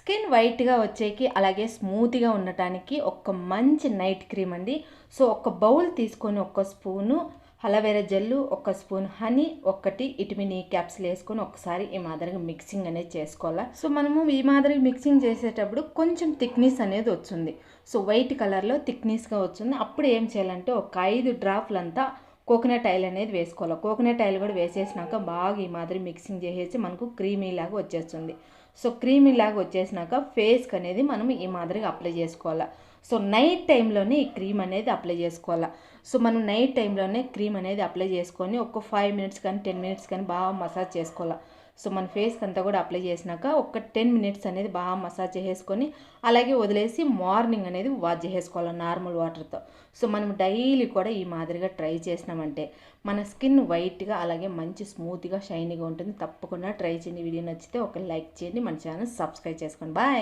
Skin వైట్గా వచ్చేకి అలాగే స్మూత్గా ఉండటానికి ఒక మంచి నైట్ క్రీమ్ అండి. సో ఒక బౌల్ తీసుకొని ఒక స్పూను అలవేరా జెల్లు ఒక స్పూన్ హనీ ఒకటి ఇటుమిని క్యాప్సిల్ వేసుకొని ఒకసారి ఈ మాదిరిగా మిక్సింగ్ అనేది చేసుకోవాలి. సో మనము ఈ మాదిరిగా మిక్సింగ్ చేసేటప్పుడు కొంచెం థిక్నెస్ అనేది వచ్చింది సో వైట్ కలర్లో థిక్నెస్గా వచ్చింది అప్పుడు ఏం చేయాలంటే ఒక ఐదు డ్రాప్లంతా కోకోనట్ ఆయిల్ అనేది వేసుకోవాలి. కోకోనట్ ఆయిల్ కూడా వేసేసినాక బాగా ఈ మాదిరి మిక్సింగ్ చేసేసి మనకు క్రీమీ లాగా వచ్చేస్తుంది. సో క్రీమీ లాగా వచ్చేసినాక ఫేస్కి అనేది మనం ఈ మాదిరిగా అప్లై చేసుకోవాలి. సో నైట్ టైంలోనే ఈ క్రీమ్ అనేది అప్లై చేసుకోవాలి. సో మనం నైట్ టైంలోనే క్రీమ్ అనేది అప్లై చేసుకొని ఒక ఫైవ్ మినిట్స్ కానీ టెన్ మినిట్స్ కానీ బాగా మసాజ్ చేసుకోవాలి. సో మన ఫేస్కి అంతా కూడా అప్లై చేసినాక ఒక టెన్ మినిట్స్ అనేది బాగా మసాజ్ చేసేసుకొని అలాగే వదిలేసి మార్నింగ్ అనేది వాష్ చేసేసుకోవాలి నార్మల్ వాటర్తో. సో మనం డైలీ కూడా ఈ మాదిరిగా ట్రై చేసినామంటే మన స్కిన్ వైట్గా అలాగే మంచి స్మూత్గా షైనీగా ఉంటుంది. తప్పకుండా ట్రై చేయండి. వీడియో నచ్చితే ఒక లైక్ చేయండి. మన ఛానల్ సబ్స్క్రైబ్ చేసుకోండి. బాయ్.